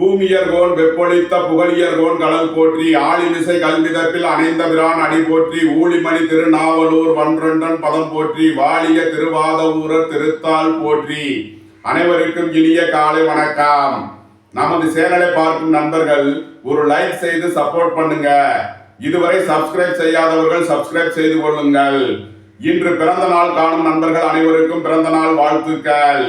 பூமியர்கோன் வெப்பொழித்த புகழியர்கோன் கடல் போற்றி ஆளிமிசை கல்விதப்பில் அணைந்த பிரான் அடி போற்றி ஊழிமணி திருநாவலூர் வன்றண்டன் பதம் போற்றி வாலிய திருவாத ஊரர் திருத்தால் போற்றி. அனைவருக்கும் இனிய காலை வணக்கம். நமது சேனலை பார்க்கும் நண்பர்கள் ஒரு லைக் செய்து சப்போர்ட் பண்ணுங்க. இதுவரை சப்ஸ்கிரைப் செய்யாதவர்கள் சப்ஸ்கிரைப் செய்து கொள்ளுங்கள். இன்று பிறந்த நாள் காணும் நண்பர்கள் அனைவருக்கும் பிறந்த நாள் வாழ்த்துக்கள்.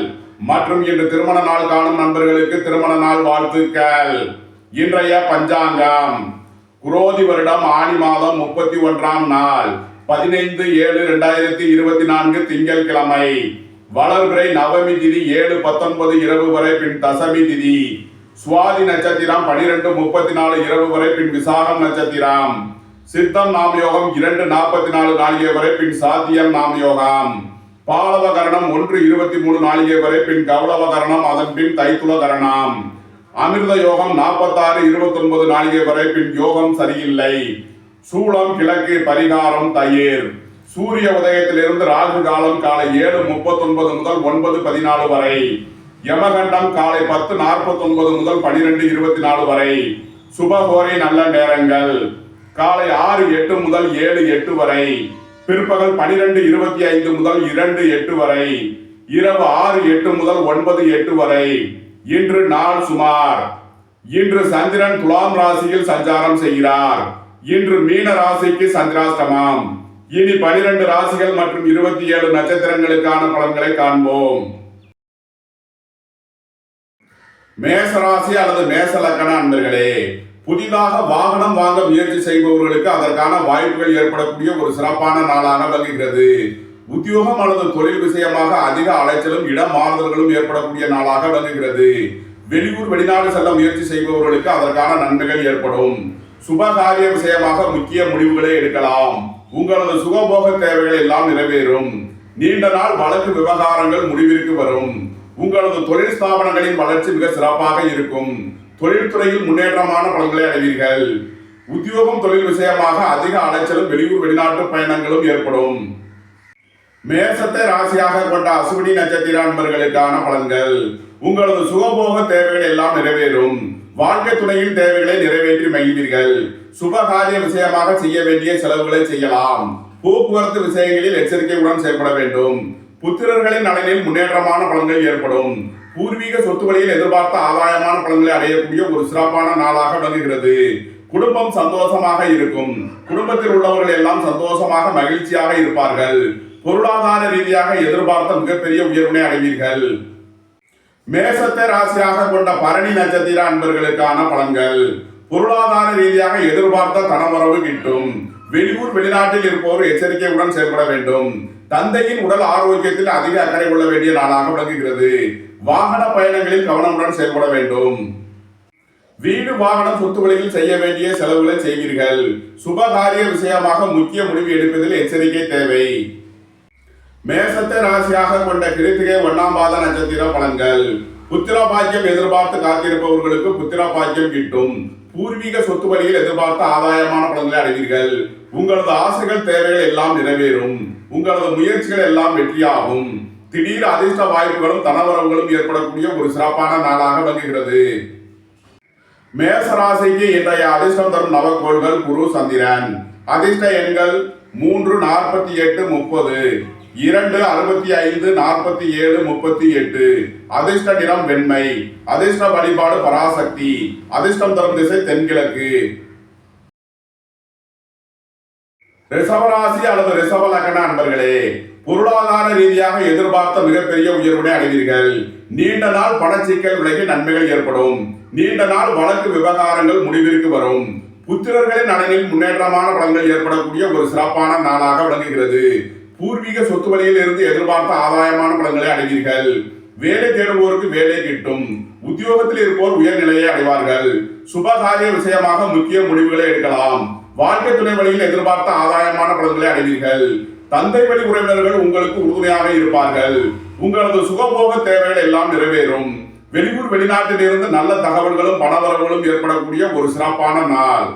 மற்றும் இன்று திருமண நாள் காணும் நண்பர்களுக்கு திருமண நாள் வாழ்த்துக்கள். இன்றைய பஞ்சாங்கம். குரோதி வருடம் ஆணி மாதம் முப்பத்தி ஒன்றாம் நாள். பதினைந்து ஏழு இரண்டாயிரத்தி இருபத்தி நான்கு திங்கள் கிழமை. வளர்பிறை நவமி திதி ஏழு பத்தொன்பது இரவு வரை பின் தசமி திதி. சுவாதி நட்சத்திரம் பனிரெண்டு முப்பத்தி நாலு இரவு வரை பின் விசாகம் நட்சத்திரம். சித்தம் நாம் யோகம் இரண்டு நாற்பத்தி நாலு நாளிகை வரை பின் சாத்தியம் நாம் யோகம் பாலவ கரணம் ஒன்று இருபத்தி மூணு நாளிகை வரை பின் கௌளவ கரணம் அதன் பின் தைத்துள கரணம் அமிர்த யோகம் நாற்பத்தாறு இருபத்தி ஒன்பது நாளிகை வரை பின் யோகம் சரியில்லை. சூளம் கிழக்கு பரிகாரம் தயிர். சூரிய உதயத்திலிருந்து ராகு காலம் காலை ஏழு முப்பத்தொன்பது முதல் ஒன்பது பதினாலு வரை. யமகண்டம் காலை பத்து நாற்பத்தி ஒன்பது முதல் பனிரெண்டு இருபத்தி நாலு வரை. சுபகோரை நல்ல நேரங்கள். காலை ஆறு எட்டு முதல் ஏழு எட்டு வரை. பிற்பகல் பனிரெண்டு இருபத்தி ஐந்து முதல் இரண்டு எட்டு வரை இரவு ஆறு எட்டு முதல் ஒன்பது எட்டு வரை இன்று நாள் சுமார். இன்று சந்திரன் துலாம் ராசியில் சஞ்சாரம் செய்கிறார். இன்று மீன ராசிக்கு சந்திராஷ்டமம். இனி பனிரெண்டு ராசிகள் மற்றும் இருபத்தி ஏழு நட்சத்திரங்களுக்கான பலன்களை காண்போம். மேசராசி அல்லது மேச லக்கண அன்பர்களே புதிதாக வாகனம் வாங்க முயற்சி செய்பவர்களுக்கு அதற்கான வாய்ப்புகள் ஏற்படக்கூடிய ஒரு சிறப்பான நாளாக விளங்குகிறது. உத்தியோகம் அல்லது தொழில் விஷயமாக அதிக அலைச்சலும் இடம் மாறுதல்களும் ஏற்படக்கூடிய நாளாக விளங்குகிறது. வெளியூர் வெளிநாடு செல்ல முயற்சி செய்பவர்களுக்கு அதற்கான நன்மைகள் ஏற்படும். சுபகாரிய விஷயமாக முக்கிய முடிவுகளை எடுக்கலாம். உங்களது சுகபோக தேவைகள் எல்லாம் நிறைவேறும். நீண்ட நாள் வழக்கு விவகாரங்கள் முடிவிற்கு வரும். உங்களது தொழில் ஸ்தாபனங்களின் வளர்ச்சி மிக சிறப்பாக இருக்கும். தொழில்துறையில் முன்னேற்றமான பலன்களை அடைவீர்கள். உத்தியோகம் தொழில் விஷயமாக அதிக அலைச்சலும் வெளியூர் வெளிநாட்டு பயணங்களும் ஏற்படும். மேசத்தை ராசியாக கொண்ட அசுவினி நட்சத்திர அன்பர்களுக்கான பலன்கள். உங்களது சுகபோக தேவைகள் எல்லாம் நிறைவேறும். வாழ்க்கை துணையின் தேவைகளை நிறைவேற்றி மகிழ்வீர்கள். சுபகாரிய விஷயமாக செய்ய வேண்டிய செலவுகளை செய்யலாம். போக்குவரத்து விஷயங்களில் எச்சரிக்கையுடன் செயல்பட வேண்டும். புத்திரர்களின் நலனில் முன்னேற்றமான பலன்கள் ஏற்படும். பூர்வீக சொத்து வழியில் எதிர்பார்த்த ஆதாயமான பலன்களை அடையக்கூடிய ஒரு சிறப்பான நாளாக விளங்குகிறது. குடும்பம் சந்தோஷமாக இருக்கும். குடும்பத்தில் உள்ளவர்கள் எல்லாம் சந்தோஷமாக மகிழ்ச்சியாக இருப்பார்கள். பொருளாதார ரீதியாக எதிர்பார்த்த மிகப்பெரிய உயர்வினை அடைவீர்கள். மேசத்தை ராசியாக கொண்ட பரணி நட்சத்திர அன்பர்களுக்கான பலன்கள். பொருளாதார ரீதியாக எதிர்பார்த்த தனவரவு கிட்டும். வெளியூர் வெளிநாட்டில் இருப்போர் எச்சரிக்கையுடன் செயல்பட வேண்டும். தந்தையின் உடல் ஆரோக்கியத்தில் அதிக அக்கறை கொள்ள வேண்டிய நாளாக விளங்குகிறது. வாகன பயணங்களில் கவனமுடன் செயல்பட வேண்டும். வீடு வாகனம் வழியில் செய்ய வேண்டிய செலவுகளை செய்வீர்கள். சுபகாரிய விஷயமாக முக்கிய முடிவு எடுப்பதில் எச்சரிக்கை தேவை. மேசத்தை ராசியாக கொண்ட கிருத்திகை ஒன்னாம் பாத நட்சத்திர பலன்கள். புத்திர பாக்கியம் எதிர்பார்த்து காத்திருப்பவர்களுக்கு புத்திர பாக்கியம் கிட்டும். பூர்வீக சொத்து வழியில் எதிர்பார்த்த ஆதாயமான பலன்களை அடைவீர்கள். உங்களது ஆசைகள் தேவைகள் எல்லாம் நிறைவேறும். உங்களது முயற்சிகள் எல்லாம் வெற்றியாகும். திடீர் அதிர்ஷ்ட வாய்ப்புகளும் தனவரவுகளும் ஏற்படக்கூடிய ஒரு சிறப்பான நாளாக விளங்குகிறது. மேசராசிக்கு இன்றைய அதிர்ஷ்டம் தரும் நவக்கோள்கள் குரு சந்திரன். அதிர்ஷ்ட எண்கள் மூன்று நாற்பத்தி எட்டு முப்பது இரண்டு அறுபத்தி ஐந்து நாற்பத்தி ஏழு முப்பத்தி எட்டு. அதிர்ஷ்ட நிறம் வெண்மை அதிர்ஷ்ட வழிபாடு பராசக்தி அதிர்ஷ்டம் தரும் திசை தென்கிழக்கு. ரிசவராசி அல்லது ரிசவ லக்ன அன்பர்களே பொருளாதார ரீதியாக எதிர்பார்த்த மிகப்பெரிய உயர்வினை அடைவீர்கள். நீண்ட நாள் பணச்சிக்கல் விலகி நன்மைகள் ஏற்படும். நீண்ட நாள் வழக்கு விவகாரங்கள் முடிவிற்கு வரும். புத்திரர்களின் நலனில் முன்னேற்றமான பலன்கள் ஏற்படக்கூடிய ஒரு சிறப்பான நாளாக விளங்குகிறது. பூர்வீக சொத்து வழியில் இருந்து எதிர்பார்த்த ஆதாயமான பலன்களை அடைவீர்கள். வேலை தேடுவோருக்கு வேலை கிட்டும். உத்தியோகத்தில் இருப்போர் உயர்நிலையை அடைவார்கள். சுபகாரிய விஷயமாக முக்கிய முடிவுகளை எடுக்கலாம். வாழ்க்கை துணை வழியில் எதிர்பார்த்த ஆதாயமான பலன்களை அடைவீர்கள். தந்தை வழி உறவினர்கள் உங்களுக்கு உறுதுணையாக இருப்பார்கள். உங்களது சுகபோக தேவைகள் எல்லாம் நிறைவேறும். வெளியூர் வெளிநாட்டில் இருந்து நல்ல தகவல்களும் பணவரவுகளும் ஏற்படக்கூடிய ஒரு சிறப்பான நாள்.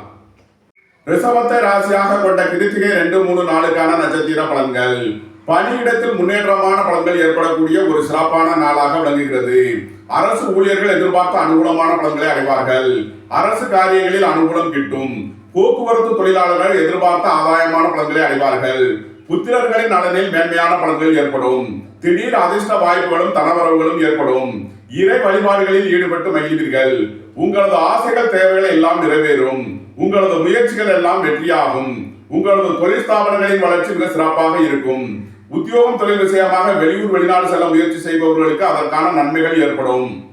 ரிசவத்தை ராசியாக கொண்ட கிருத்திகை ரெண்டு மூணு நாளுக்கான நட்சத்திர பலன்கள். பணியிடத்தில் முன்னேற்றமான பலன்கள் ஏற்படக்கூடிய ஒரு சிறப்பான நாளாக விளங்குகிறது. அரசு ஊழியர்கள் எதிர்பார்த்த அனுகூலமான பலன்களை அடைவார்கள். அரசு காரியங்களில் அனுகூலம் கிட்டும். போக்குவரத்து தொழிலாளர்கள் எதிர்பார்த்த ஆதாயமான பலன்களை அடைவார்கள். புத்திரர்களின் நலனில் மேன்மையான பலன்கள் ஏற்படும். திடீர் அதிர்ஷ்ட வாய்ப்புகளும் தனவரவுகளும் ஏற்படும். இறை வழிபாடுகளில் ஈடுபட்டு மகிழ்வீர்கள். உங்களது ஆசைகள் தேவைகள் எல்லாம் நிறைவேறும். உங்களது முயற்சிகள் எல்லாம் வெற்றியாகும். உங்களது தொழில் ஸ்தாபனங்களின் வளர்ச்சி மிக சிறப்பாக இருக்கும். உத்தியோகம் தொழில் விஷயமாக வெளியூர் வெளிநாடு செல்ல முயற்சி செய்பவர்களுக்கு அதற்கான நன்மைகள் ஏற்படும்.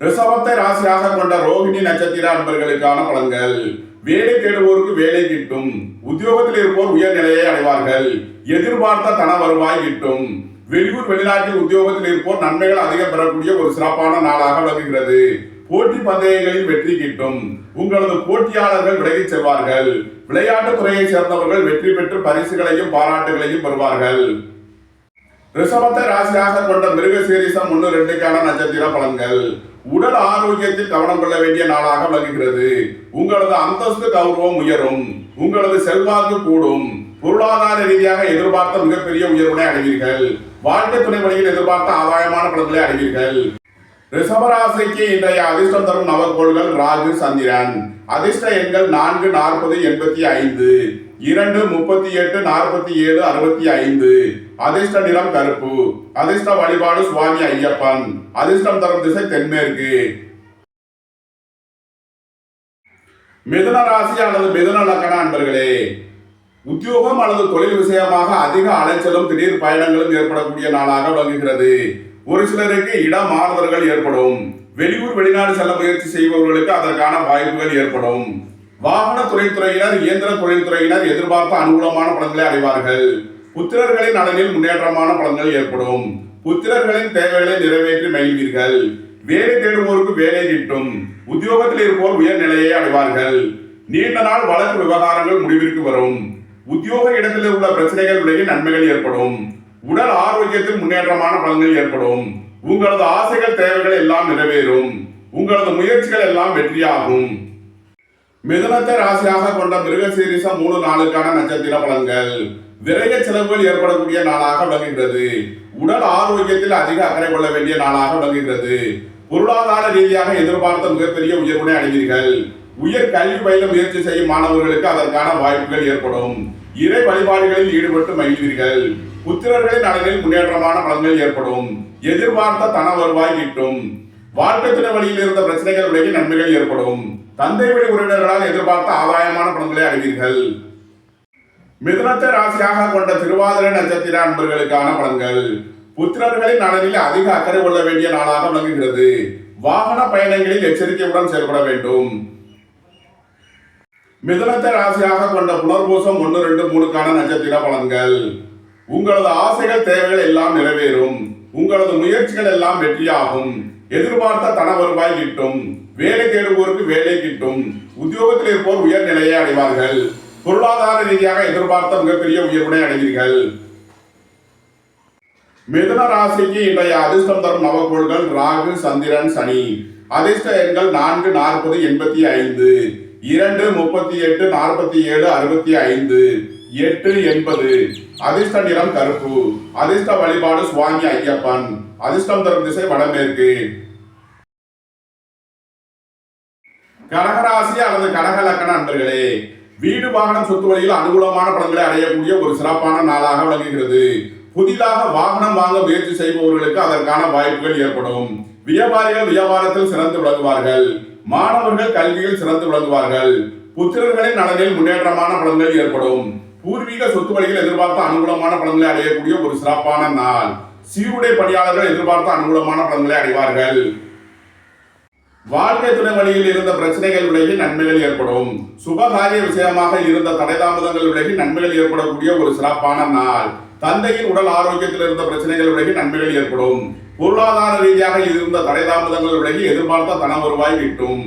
ரிசவத்தை ராசியாக கொண்ட ரோஹிணி நட்சத்திர அன்பர்களுக்கான பலன்கள். வேலை தேடுவோருக்கு வேலை கிட்டும். உத்தியோகத்தில் இருப்போர் உயர்நிலையை அடைவார்கள். எதிர்பார்த்த தன வருவாய் கிட்டும். வெளியூர் வெளிநாட்டில் உத்தியோகத்தில் இருப்போர் நன்மைகள் அதிகம் பெறக்கூடிய ஒரு சிறப்பான நாளாக விளங்குகிறது. போட்டி பந்தயங்களில் வெற்றி கிட்டும். உங்களது போட்டியாளர்கள் விலகிச் செல்வார்கள். விளையாட்டுத் துறையை சேர்ந்தவர்கள் வெற்றி பெற்று பரிசுகளையும் பாராட்டுகளையும் பெறுவார்கள். ரிஷபத்தை ராசியாக கொண்ட மிருக சீரிசம் ஒன்று ரெண்டுக்கான நட்சத்திர பலன்கள். உடல் ஆரோக்கியத்தில் கவனம் கொள்ள வேண்டிய நாளாக விளங்குகிறது. உங்களது அந்தஸ்து கௌரவம் உயரும். உங்களது செல்வாக்கு கூடும். பொருளாதார ரீதியாக எதிர்பார்த்த மிகப்பெரிய உயர்வுகளை அடைவீர்கள். வாழ்க்கை துணை வழியில் எதிர்பார்த்த ஆதாயமான பலன்களை அடைவீர்கள். ரிஷபராசிக்கு இன்றைய அதிர்ஷ்டம் தரும் நவக்கோள்கள் ராகு சந்திரன். அதிர்ஷ்ட எண்கள் நான்கு நாற்பது எண்பத்தி ஐந்து. இரண்டு முப்பத்தி எட்டு நாற்பத்தி ஏழு அறுபத்தி ஐந்து. அதிர்ஷ்ட நிறம் கருப்பு. அதிர்ஷ்ட வழிபாடு சுவாமி ஐயப்பன். அதிர்ஷ்டம் தரும் திசை தென்மேற்கு. மிதுன ராசி அல்லது மிதுன லக்கண அன்பர்களே உத்தியோகம் அல்லது தொழில் விஷயமாக அதிக அலைச்சலும் திடீர் பயணங்களும் ஏற்படக்கூடிய நாளாக விளங்குகிறது. ஒரு சிலருக்கு இட மாறுதல்கள் ஏற்படும். வெளியூர் வெளிநாடு செல்ல முயற்சி செய்பவர்களுக்கு அதற்கான வாய்ப்புகள் ஏற்படும். வாகன தொழில்துறையினர் இயந்திர தொழில்துறையினர் எதிர்பார்த்த அனுகூலமான பலன்களை அடைவார்கள். புத்திரர்களின் நலனில் முன்னேற்றமான பலன்கள் ஏற்படும். புத்திரர்களின் தேவைகளை நிறைவேற்றி மகிழ்வீர்கள். வேலை தேடுவோருக்கு வேலை கிட்டும் உத்தியோகத்தில் இருப்போர் உயர்நிலையை அடைவார்கள். நீண்ட நாள் வழக்கு விவகாரங்கள் முடிவிற்கு வரும். உத்தியோக இடத்தில் உள்ள பிரச்சனைகள் விலகி நன்மைகள் ஏற்படும். உடல் ஆரோக்கியத்தில் முன்னேற்றமான பலன்கள் ஏற்படும். உங்களது ஆசைகள் தேவைகள் எல்லாம் நிறைவேறும். உங்களது முயற்சிகள் எல்லாம் வெற்றியாகும். மிதனத்தை ராசியாக கொண்ட மிருகசீரிசம் மூணு நாளுக்கான நட்சத்திர பலன்கள். விரைய செலவுகள் ஏற்படக்கூடிய நாளாக விளங்குகிறது உடல் ஆரோக்கியத்தில் அதிக அக்கறை கொள்ள வேண்டிய நாளாக விளங்குகிறது பொருளாதார ரீதியாக எதிர்பார்த்த மிகப்பெரிய உயர்வினை அடைவீர்கள். உயர் கல்வி பயில முயற்சி செய்யும் மாணவர்களுக்கு அதற்கான வாய்ப்புகள் ஏற்படும். இறை வழிபாடுகளில் ஈடுபட்டு மகிழ்வீர்கள். புத்திரர்களின் நலனில் முன்னேற்றமான பலன்கள் ஏற்படும். எதிர்பார்த்த தன வருவாய் கிட்டும் வாழ்க்கை துணை வழியில் இருந்த பிரச்சனைகள் விலகி நன்மைகள் ஏற்படும். தந்தை வழி உறவினர்களால் எதிர்பார்த்த ஆதாயமான பணங்களை அறிவீர்கள் மிதுனத்தை ராசியாக கொண்ட திருவாதிரை நட்சத்திர அன்பர்களுக்கான பலன்கள் புத்திரர்களின் நலனில் அதிக அக்கறை கொள்ள வேண்டிய நாளாக விளங்குகிறது. வாகன பயணங்களில் எச்சரிக்கையுடன் செயல்பட வேண்டும். மிதுனத்தை ராசியாக கொண்ட புனர்பூசம் ஒன்று ரெண்டு மூணுக்கான நட்சத்திர பலன்கள். உங்களது ஆசைகள் தேவைகள் எல்லாம் நிறைவேறும். உங்களது முயற்சிகள் எல்லாம் வெற்றியாகும். எதிர்பார்த்த தன வருவாய் கிட்டும் வேலை தேடுவோருக்கு வேலை கிட்டும் உத்தியோகத்தில் இருப்போர் உயர்நிலையை அடைவார்கள். பொருளாதார ரீதியாக எதிர்பார்த்த மிகப்பெரிய உயர்வினை அடைவீர்கள். மிதுன ராசிக்கு இன்றைய அதிர்ஷ்டம் தரும் நவக்கோள்கள் ராகு சந்திரன் சனி. அதிர்ஷ்ட எண்கள் நான்கு நாற்பது எண்பத்தி ஐந்து. இரண்டு முப்பத்தி எட்டு நாற்பத்தி ஏழு அறுபத்தி ஐந்து. எட்டு எண்பது. அதிர்ஷ்ட நிறம் கருப்பு. அதிர்ஷ்ட வழிபாடு சுவாமி ஐயப்பன். அதிர்ஷ்டம் தரும் திசை வடமேற்கு. கடகராசி அல்லது கடக லக்கண அன்பர்களே வீடு வாகனம் சொத்து வழியில் அனுகூலமான பலன்களை அடையக்கூடிய ஒரு சிறப்பான நாளாக விளங்குகிறது. புதிதாக வாகனம் வாங்க முயற்சி செய்பவர்களுக்கு அதற்கான வாய்ப்புகள் ஏற்படும். வியாபாரிகள் வியாபாரத்தில் சிறந்து விளங்குவார்கள். மாணவர்கள் கல்வியில் சிறந்து விளங்குவார்கள். புத்திரர்களின் நலனில் முன்னேற்றமான பலன்கள் ஏற்படும். பூர்வீக சொத்து வழியில் எதிர்பார்த்த அனுகூலமான பலன்களை அடையக்கூடிய ஒரு சிறப்பான நாள். சீருடை பணியாளர்கள் எதிர்பார்த்த அனுகூலமான பலன்களை அடைவார்கள். வாழ்க்கை துணை வழியில் இருந்த பிரச்சனைகள் விலகி நன்மைகள் ஏற்படும். சுபகாரிய விஷயமாக இருந்த தடை தாமதங்கள் விலகி நன்மைகள் ஏற்படக்கூடிய ஒரு சிறப்பான நாள். தந்தையின் உடல் ஆரோக்கியத்தில் இருந்த பிரச்சனைகள் விலகி நன்மைகள் ஏற்படும். பொருளாதார ரீதியாக இருந்த தடை தாமதங்கள் விலகி எதிர்பார்த்த தன வருவாய் கிட்டும்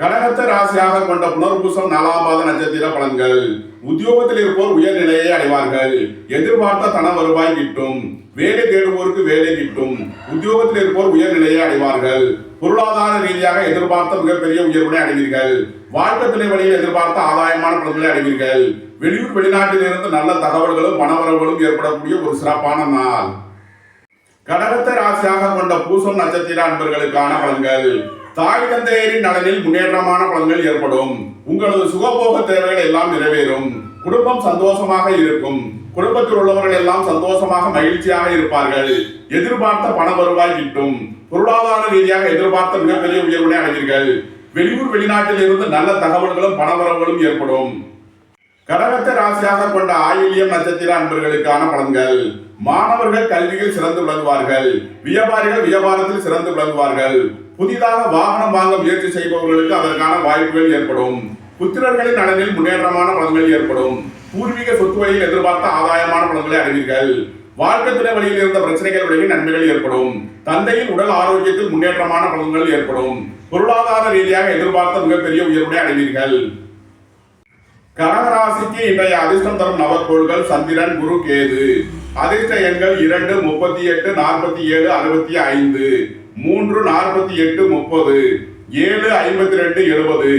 கடகத்தை ராசியாக கொண்ட புனர்பூசம் நாலாம் பாத நட்சத்திர பலன்கள். உத்தியோகத்தில் இருப்போர் உயர்நிலையை அடைவார்கள். எதிர்பார்த்த தன வருவாய் கிட்டும். வேலை தேடுவோருக்கு வேலை கிட்டும். உத்தியோகத்தில் இருப்போர் உயர்நிலையை அடைவார்கள். பொருளாதார ரீதியாக எதிர்பார்த்த மிகப்பெரிய உயர்வுகளை அடைவீர்கள். வாழ்க்கை துணை வழியில் எதிர்பார்த்த ஆதாயமான பலன்களை அடைவீர்கள். வெளியூர் வெளிநாட்டில் இருந்து நல்ல தகவல்களும் பணவரவுகளும் ஏற்படக்கூடிய ஒரு சிறப்பான நாள். கடகத்தை ராசியாக கொண்ட பூசம் நட்சத்திர அன்பர்களுக்கான பலன்கள். தாய் தந்தையரின் நலனில் முன்னேற்றமான பலன்கள் ஏற்படும். உங்களது சுகபோக தேவைகள் எல்லாம் நிறைவேறும். குடும்பம் சந்தோஷமாக இருக்கும். குடும்பத்தில் உள்ளவர்கள் எல்லாம் சந்தோஷமாக மகிழ்ச்சியாக இருப்பார்கள். எதிர்பார்த்த பண வருவாய் கிட்டும். பொருளாதார ரீதியாக எதிர்பார்த்த மிகப்பெரிய உயர்வினை அடைவீர்கள். வெளியூர் வெளிநாட்டில் இருந்து நல்ல தகவல்களும் பணவரவுகளும் ஏற்படும். கடகத்தை ராசியாக கொண்ட ஆயில்யம் நட்சத்திர அன்பர்களுக்கான பலன்கள். மாணவர்கள் கல்வியில் சிறந்து விளங்குவார்கள். வியாபாரிகள் வியாபாரத்தில் சிறந்து விளங்குவார்கள். புதிதாக வாகனம் வாங்க முயற்சி செய்பவர்களுக்கு அதற்கான வாய்ப்புகள் ஏற்படும். புத்திரர்களின் நலனில் முன்னேற்றமான பலன்கள் ஏற்படும். பூர்வீக சொத்து வழியில் எதிர்பார்த்த ஆதாயமான பலன்களை அறிவீர்கள் வாழ்க்கை துணை வழியில் இருந்த பிரச்சனைகள் விலகி நன்மைகள் ஏற்படும். தந்தையின் உடல் ஆரோக்கியத்தில் முன்னேற்றமான பலன்கள் ஏற்படும். பொருளாதார ரீதியாக எதிர்பார்த்த மிகப்பெரிய உயர்வுகளை அடைவீர்கள். கடகராசிக்கு இன்றைய அதிர்ஷ்டம் தரும் நவக்கோள்கள் சந்திரன் குரு கேது. அதிர்ஷ்ட எண்கள் இரண்டு முப்பத்தி எட்டு நாற்பத்தி ஏழு அறுபத்தி ஐந்து. மூன்று நாற்பத்தி எட்டு முப்பது ஏழு ஐம்பத்தி ரெண்டு எழுபது.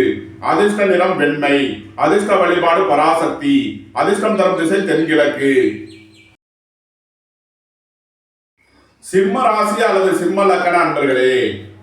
அதிர்ஷ்ட நிறம் வெண்மை அதிர்ஷ்ட வழிபாடு பராசக்தி அதிர்ஷ்டம் தரும் திசை தென்கிழக்கு. சிம்ம ராசி அல்லது சிம்ம லக்கண அன்பர்களே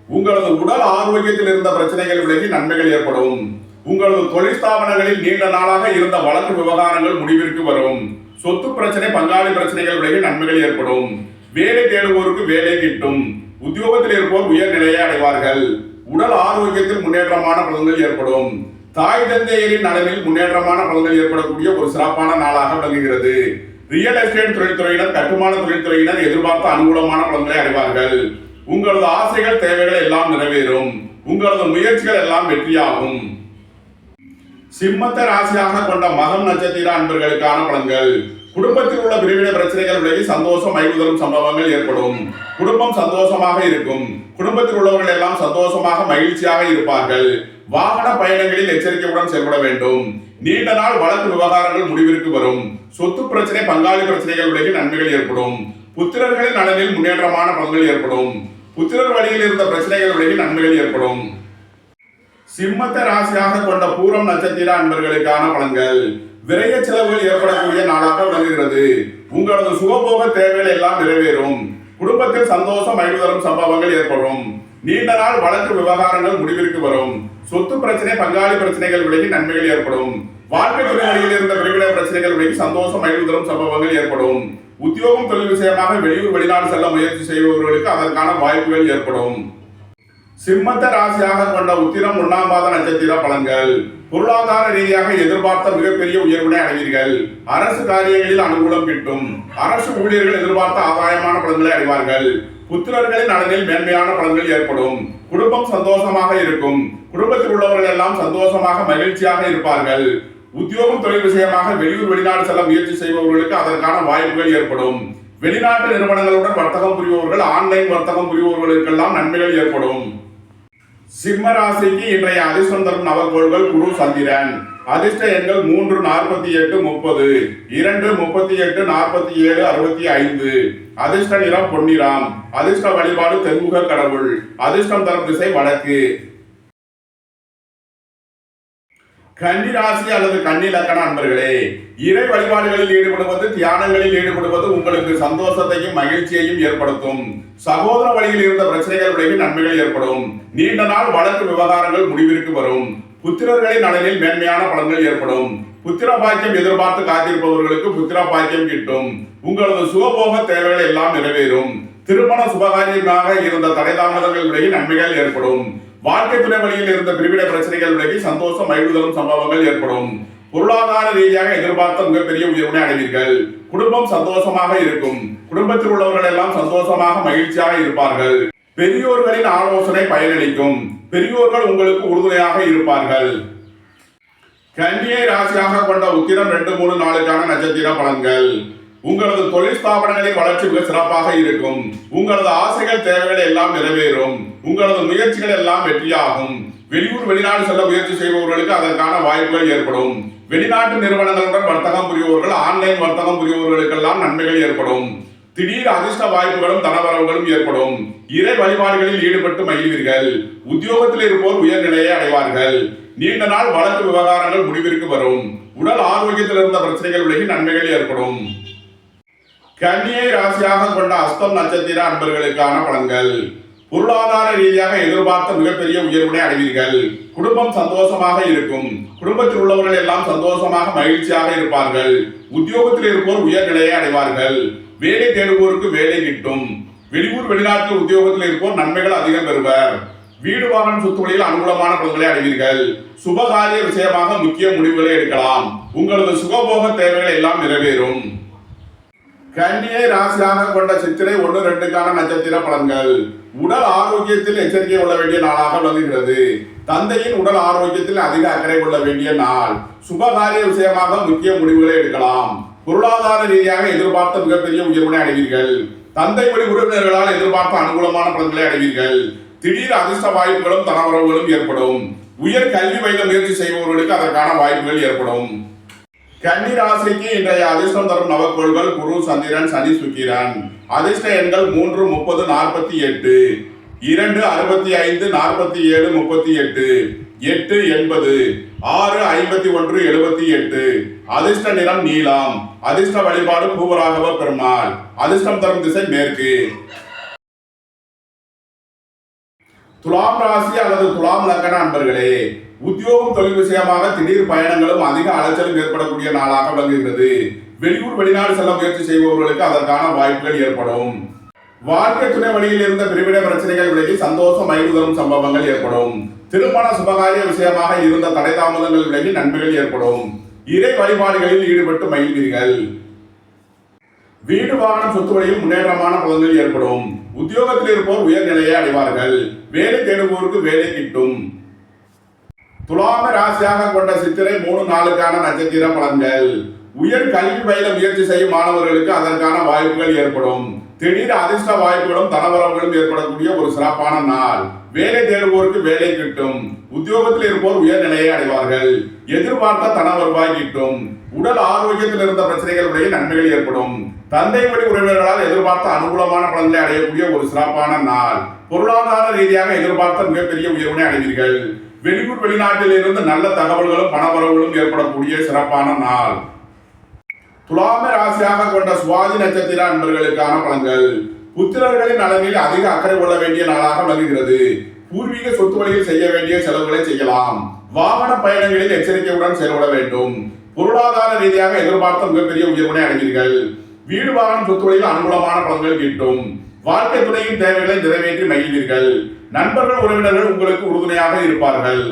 உங்களது உடல் ஆரோக்கியத்தில் இருந்த பிரச்சனைகள் விலகி நன்மைகள் ஏற்படும். உங்களது தொழில் ஸ்தாபனங்களில் நீண்ட நாளாக இருந்த வழக்கு விவகாரங்கள் முடிவிற்கு வரும். சொத்து பிரச்சனை பங்காளி பிரச்சனைகள் விலகி நன்மைகள் ஏற்படும். வேலை தேடுவோருக்கு வேலை கிட்டும். உத்தியோகத்தில் இருப்போர் உயர்நிலையை அடைவார்கள். உடல் ஆரோக்கியத்தில் முன்னேற்றமான பலன்கள் ஏற்படும். தாய் தந்தையரின் நலனில் முன்னேற்றமான பலன்கள் ஏற்படக்கூடிய ஒரு சிறப்பான நாளாக விளங்குகிறது. ரியல் எஸ்டேட் தொழில்துறையினர் கட்டுமான தொழில்துறையினர் எதிர்பார்த்த அனுகூலமான பலன்களை அடைவார்கள். உங்களது ஆசைகள் தேவைகள் எல்லாம் நிறைவேறும். உங்களது முயற்சிகள் எல்லாம் வெற்றியாகும். சிம்மத்த ராசியாக கொண்ட மகம் நட்சத்திர அன்பர்களுக்கான பலன்கள். குடும்பத்தில் உள்ள பிரிவினை பிரச்சனைகள் விலகி சந்தோஷம் ஐவுதரும் சம்பவங்கள் ஏற்படும். குடும்பம் சந்தோஷமாக இருக்கும். குடும்பத்தில் உள்ளவர்கள் எல்லாம் சந்தோஷமாக மகிழ்ச்சியாக இருப்பார்கள். வாகன பயணங்களில் எச்சரிக்கையுடன் செயல்பட வேண்டும். நீண்ட நாள் வழக்கு விவகாரங்கள் முடிவிற்கு வரும். சொத்து பிரச்சனை பங்காளி பிரச்சனைகள் விலகி நன்மைகள் ஏற்படும். புத்திரர்களின் நலனில் முன்னேற்றமான பலன்கள் ஏற்படும். புத்திரர் வழியில் இருந்த பிரச்சனைகள் விலகி நன்மைகள் ஏற்படும். சிம்மத்தை ராசியாக கொண்ட பூரம் நட்சத்திர அன்பர்களுக்கான பலன்கள். விரைய செலவுகள் ஏற்படக்கூடிய நாளாக விளங்குகிறது. உங்களது சுகபோக தேவைகள் எல்லாம் நிறைவேறும். குடும்பத்தில் சந்தோஷம் மகிழ்வு சம்பவங்கள் ஏற்படும். நீண்ட நாள் வழக்கு விவகாரங்கள் முடிவிற்கு வரும். சொத்து பிரச்சனை பங்காளி பிரச்சனைகள் விலகி நன்மைகள் ஏற்படும். வாழ்க்கை துறைகளில் இருந்த பிரிவினை பிரச்சனைகள் விலகி சந்தோஷம் மகிழ்வு சம்பவங்கள் ஏற்படும். உத்தியோகம் தொழில் விஷயமாக வெளியூர் வெளிநாடு செல்ல முயற்சி செய்பவர்களுக்கு அதற்கான வாய்ப்புகள் ஏற்படும். சிம்மத்த ராசியாக கொண்ட உத்திரம் ஒன்னாம் பாத நட்சத்திர பலன்கள். பொருளாதார ரீதியாக எதிர்பார்த்த மிகப்பெரிய உயர்வினை அடைவீர்கள். அரசு காரியங்களில் அனுகூலம் கிட்டும். அரசு ஊழியர்கள் எதிர்பார்த்த ஆதாயமான பலன்களை அடைவார்கள். புத்திரர்களின் நலனில் மேன்மையான பலன்கள் ஏற்படும். குடும்பம் சந்தோஷமாக இருக்கும். குடும்பத்தில் உள்ளவர்கள் எல்லாம் சந்தோஷமாக மகிழ்ச்சியாக இருப்பார்கள். உத்தியோகம் தொழில் விஷயமாக வெளியூர் வெளிநாடு செல்ல முயற்சி செய்பவர்களுக்கு அதற்கான வாய்ப்புகள் ஏற்படும். வெளிநாட்டு நிறுவனங்களுடன் வர்த்தகம் புரிபவர்கள் ஆன்லைன் வர்த்தகம் புரிபவர்களுக்கெல்லாம் நன்மைகள் ஏற்படும். சிம்ம ராசிக்கு இன்றைய அதிர்ஷ்டம் தரும் நவகோள்கள் குரு சந்திரன். அதிர்ஷ்ட எண்கள் மூன்று நாற்பத்தி எட்டு முப்பது இரண்டு முப்பத்தி எட்டு நாற்பத்தி ஏழு அறுபத்தி ஐந்து அதிர்ஷ்ட நிறம் பொன்னிறம். அதிர்ஷ்ட வழிபாடு தென்முக கடவுள். அதிர்ஷ்டம் தரும் திசை வடக்கு. கன்னி ராசி அல்லது கன்னி லக்கண அன்பர்களே இறை வழிபாடுகளில் ஈடுபடுவது தியானங்களில் ஈடுபடுவது உங்களுக்கு சந்தோஷத்தையும் மகிழ்ச்சியையும் ஏற்படுத்தும். சகோதர வழியில் இருந்த பிரச்சனைகள் நன்மைகள் ஏற்படும். நீண்ட நாள் வழக்கு விவகாரங்கள் முடிவிற்கு வரும். புத்திரர்களின் நலனில் மேன்மையான பலன்கள் ஏற்படும். புத்திர பாக்கியம் எதிர்பார்த்து காத்திருப்பவர்களுக்கு புத்திர பாக்கியம் கிட்டும். உங்களது சுகபோக தேவைகள் எல்லாம் நிறைவேறும். திருமண சுபகாரியமாக இருந்த தடை விலகி நன்மைகள் ஏற்படும். வாழ்க்கை துணை வழியில் இருந்த பிரிவிட பிரச்சனைகள் விலகி சந்தோஷம் மகிழ்வுதலும் சம்பவங்கள் ஏற்படும். பொருளாதார ரீதியாக எதிர்பார்த்த மிகப்பெரிய உயர்வுனை அடைவீர்கள். குடும்பம் சந்தோஷமாக இருக்கும். குடும்பத்தில் உள்ளவர்கள் எல்லாம் சந்தோஷமாக மகிழ்ச்சியாக இருப்பார்கள். பெரியோர்களின் ஆலோசனை பயனளிக்கும். பெரியோர்கள் உங்களுக்கு உறுதுணையாக இருப்பார்கள். கன்னியை ராசியாக கொண்ட உத்திரம் ரெண்டு மூணு நாளுக்கான நட்சத்திர பலன்கள். உங்களது தொழில் ஸ்தாபனங்களின் வளர்ச்சி மிக சிறப்பாக இருக்கும். உங்களது ஆசைகள் தேவைகள் எல்லாம் நிறைவேறும். உங்களது முயற்சிகள் எல்லாம் வெற்றியாகும். வெளியூர் வெளிநாடு செல்ல முயற்சி செய்பவர்களுக்கு அதற்கான வாய்ப்புகள் ஏற்படும். வெளிநாட்டு நிறுவனங்களுடன் வர்த்தகம் புரிபவர்கள் ஆன்லைன் வர்த்தகம் புரிபவர்களுக்கெல்லாம் நன்மைகள் ஏற்படும். திடீர் அதிர்ஷ்ட வாய்ப்புகளும் தனவரவுகளும் ஏற்படும். இறை வழிபாடுகளில் ஈடுபட்டு மகிழ்வீர்கள். உத்தியோகத்தில் இருப்போர் உயர்நிலையை அடைவார்கள். நீண்ட நாள் வழக்கு விவகாரங்கள் முடிவிற்கு வரும். உடல் ஆரோக்கியத்தில் இருந்த பிரச்சனைகள் விலகி நன்மைகள் ஏற்படும். கன்னியை ராசியாக கொண்ட அஸ்தம் நட்சத்திர அன்பர்களுக்கான பலன்கள். பொருளாதார ரீதியாக எதிர்பார்த்த மிகப்பெரிய உயர்வினை அடைவீர்கள். குடும்பம் சந்தோஷமாக இருக்கும். குடும்பத்தில் உள்ளவர்கள் எல்லாம் சந்தோஷமாக மகிழ்ச்சியாக இருப்பார்கள். உத்தியோகத்தில் இருப்போர் உயர்நிலையை அடைவார்கள். வேலை தேடுவோருக்கு வேலை கிட்டும். வெளியூர் வெளிநாட்டில் உத்தியோகத்தில் இருப்போர் நன்மைகள் அதிகம் பெறுவர். வீடு வாகனம் சொத்துக்களில் அனுகூலமான பலன்களை அடைவீர்கள். சுபகாரிய விஷயமாக முக்கிய முடிவுகளை எடுக்கலாம். உங்களது சுகபோக தேவைகள் எல்லாம் நிறைவேறும். கன்னியை ராசியாக கொண்ட சித்திரை ஒன்று ரெண்டுக்கான நட்சத்திர பலன்கள். உடல் ஆரோக்கியத்தில் எச்சரிக்கை கொள்ள வேண்டிய நாளாக விளங்குகிறது. தந்தையின் உடல் ஆரோக்கியத்தில் அதிக அக்கறை கொள்ள வேண்டிய நாள். சுபகாரிய விஷயமாக முக்கிய முடிவுகளை எடுக்கலாம். பொருளாதார ரீதியாக எதிர்பார்த்த மிகப்பெரிய உயர்வினை அடைவீர்கள். தந்தை வழி உறவினர்களால் எதிர்பார்த்த அனுகூலமான பலன்களை அடைவீர்கள். திடீர் அதிர்ஷ்ட வாய்ப்புகளும் தனவரவுகளும் ஏற்படும். உயர் கல்வி பயில முயற்சி செய்பவர்களுக்கு அதற்கான வாய்ப்புகள் ஏற்படும். கன்னி ராசிக்கு இன்றைய அதிர்ஷ்டம் தரும் நவக்கோள்கள் குரு சந்திரன் சனி சுக்கிரன். அதிர்ஷ்ட எண்கள் மூன்று முப்பது நாற்பத்தி எட்டு. இரண்டு அறுபத்தி ஐந்து நாற்பத்தி ஏழு முப்பத்தி எட்டு. எட்டு எண்பது. ஆறு ஐம்பத்தி ஒன்று எழுபத்தி எட்டு. அதிர்ஷ்ட நிறம் நீளம் அதிர்ஷ்ட வழிபாடு பூவராகவ பெருமாள். அதிர்ஷ்டம் தரும் திசை மேற்கு. துலாம் ராசி அல்லது துலாம் லக்கண அன்பர்களே உத்தியோகம் தொழில் விஷயமாக திடீர் பயணங்களும் அதிக அலைச்சலும் ஏற்படக்கூடிய நாளாக விளங்குகிறது வெளியூர் வெளிநாடு செல்ல முயற்சி செய்பவர்களுக்கு அதற்கான வாய்ப்புகள் ஏற்படும். வாழ்க்கை துணை வழியில் இருந்த பிரிவினை பிரச்சனைகள் விலகி சந்தோஷம் மயிலுதரும் சம்பவங்கள் ஏற்படும். திருமண சுபகாரிய விஷயமாக இருந்த தடை தாமதங்கள் விலகி நன்மைகள் ஏற்படும். இறை வழிபாடுகளில் ஈடுபட்டு மகிழ்வீர்கள் வீடு வாகனம் சொத்து வழியில் முன்னேற்றமான பலன்கள் ஏற்படும். உத்தியோகத்தில் இருப்போர் உயர்நிலையை அடைவார்கள். வேலை தேடுவோருக்கு வேலை கிட்டும். துலாம ராசியாக கொண்ட சித்திரை மூணு நாளுக்கான நட்சத்திர பலன்கள். உயர் கல்வி பயில முயற்சி செய்யும் மாணவர்களுக்கு அதற்கான வாய்ப்புகள் ஏற்படும். திடீர் அதிர்ஷ்ட வாய்ப்புகளும் தனவரவுகளும் ஏற்படக்கூடிய ஒரு சிறப்பான நாள். வேலை தேடுவோருக்கு வேலை கிட்டும். உத்தியோகத்தில் இருப்போர் உயர்நிலையை அடைவார்கள். எதிர்பார்த்த தன வருவாய் கிட்டும். உடல் ஆரோக்கியத்தில் இருந்த பிரச்சனைகளுடைய நன்மைகள் ஏற்படும். தந்தை வழி உறவினர்களால் எதிர்பார்த்த அனுகூலமான பலன்களை அடையக்கூடிய ஒரு சிறப்பான நாள். பொருளாதார ரீதியாக எதிர்பார்த்த மிகப்பெரிய உயர்வினை அடைவீர்கள். வெளியூர் வெளிநாட்டில் இருந்து நல்ல தகவல்களும் பணவரவுகளும் ஏற்படக்கூடிய சிறப்பான நாள். துலாம ராசியாக கொண்ட சுவாதி நட்சத்திர அன்பர்களுக்கான பலன்கள். புத்திரர்களின் நலனில் அதிக அக்கறை கொள்ள வேண்டிய நாளாக விளங்குகிறது. பூர்வீக சொத்து வழியில் செய்ய வேண்டிய செலவுகளை செய்யலாம். வாகன பயணங்களில் எச்சரிக்கையுடன் செயல்பட வேண்டும். பொருளாதார ரீதியாக எதிர்பார்த்த மிகப்பெரிய உயர்வினை அடைவீர்கள். வீடு வாகனம் சொத்து வழியில் அனுகூலமான பலன்கள் கிட்டும். வாழ்க்கை துணையின் தேவைகளை நிறைவேற்றி மகிழ்வீர்கள். நண்பர்கள் உறவினர்கள் உங்களுக்கு உறுதுணையாக இருப்பார்கள்.